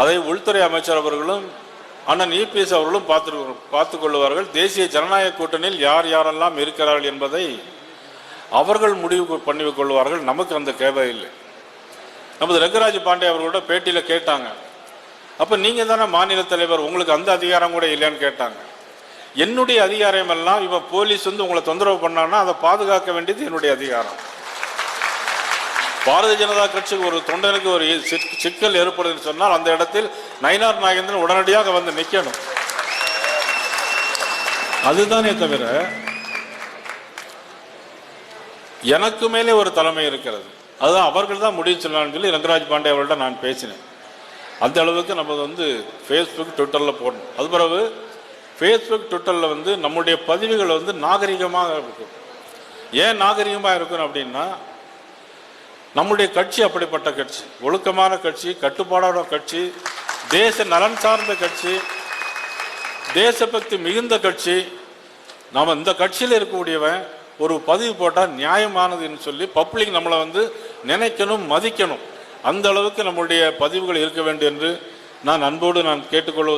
அதை உள்துறை அமைச்சர் அவர்களும் அண்ணன் இபிஎஸ் அவர்களும் பார்த்து கொள்வார்கள் தேசிய ஜனநாயக கூட்டணியில் யார் யாரெல்லாம் இருக்கிறார்கள் என்பதை அவர்கள் முடிவு பண்ணி கொள்வார்கள். நமக்கு அந்த கேவை இல்லை நமது ரங்கராஜ் பாண்டே அவர்களோட பேட்டியில் கேட்டாங்க. அப்போ நீங்கள் தானே மாநில தலைவர் உங்களுக்கு அந்த அதிகாரம் கூட இல்லைன்னு கேட்டாங்க. என்னுடைய அதிகாரம் எல்லாம் இப்போ போலீஸ் வந்து உங்களை தொந்தரவு பண்ணான்னா அதை பாதுகாக்க வேண்டியது என்னுடைய அதிகாரம். பாரதிய ஜனதா கட்சிக்கு ஒரு தொண்டனுக்கு ஒரு சிக்கல் ஏற்படுதுன்னு சொன்னால் அந்த இடத்தில் நயினார் நாகேந்திரன் உடனடியாக வந்து நிற்கணும் அதுதானே தவிர எனக்கு மேலே ஒரு தலைமை இருக்கிறது. அதுதான் அவர்கள் தான் முடிவு சொல்லலாம்னு சொல்லி ரங்கராஜ் பாண்டே அவர்கள்ட்ட நான் பேசினேன். அந்த அளவுக்கு நம்ம வந்து ஃபேஸ்புக் ட்விட்டரில் போடணும். அது பிறகு ஃபேஸ்புக் ட்விட்டரில் வந்து நம்முடைய பதிவுகள் வந்து நாகரிகமாக இருக்கும். ஏன் நாகரிகமாக இருக்கணும் அப்படின்னா நம்முடைய கட்சி அப்படிப்பட்ட கட்சி. ஒழுக்கமான கட்சி கட்டுப்பாடான கட்சி தேச நலன் சார்ந்த கட்சி தேசபக்தி மிகுந்த கட்சி. நாம் இந்த கட்சியில் இருக்கக்கூடியவன் ஒரு பதிவு போட்டால் நியாயமானதுன்னு சொல்லி பப்ளிக் நம்மளை வந்து நினைக்கணும் மதிக்கணும். அந்த அளவுக்கு நம்முடைய பதிவுகள் இருக்க வேண்டும் என்று நான் அன்போடு நான் கேட்டுக்கொள்வது